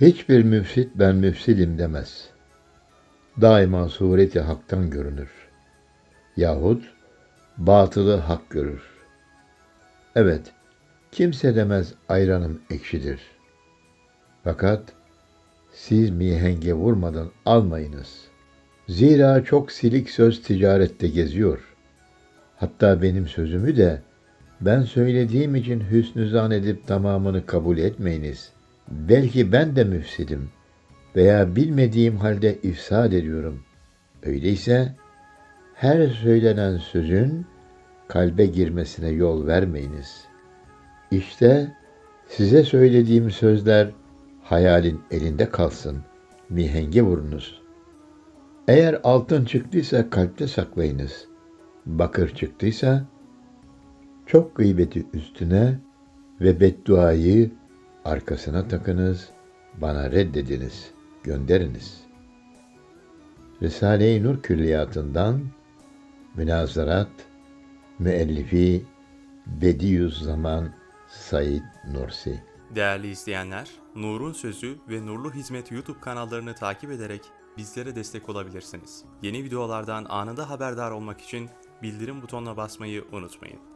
Hiçbir müfsit ben müfsidim demez. Daima sureti haktan görünür. Yahut batılı hak görür. Evet, kimse demez ayranım ekşidir. Fakat siz mihenge vurmadan almayınız. Zira çok silik söz ticarette geziyor. Hatta benim sözümü de ben söylediğim için hüsnü zan edip tamamını kabul etmeyiniz. Belki ben de müfsidim veya bilmediğim halde ifsad ediyorum. Öyleyse her söylenen sözün kalbe girmesine yol vermeyiniz. İşte size söylediğim sözler hayalin elinde kalsın. Mihenge vurunuz. Eğer altın çıktıysa kalpte saklayınız. Bakır çıktıysa çok gıybeti üstüne ve bedduayı arkasına takınız, bana reddediniz, gönderiniz. Risale-i Nur Külliyatı'ndan Münazarat Müellifi Bediüzzaman Said Nursi Değerli izleyenler, Nur'un Sözü ve Nurlu Hizmet YouTube kanallarını takip ederek bizlere destek olabilirsiniz. Yeni videolardan anında haberdar olmak için bildirim butonuna basmayı unutmayın.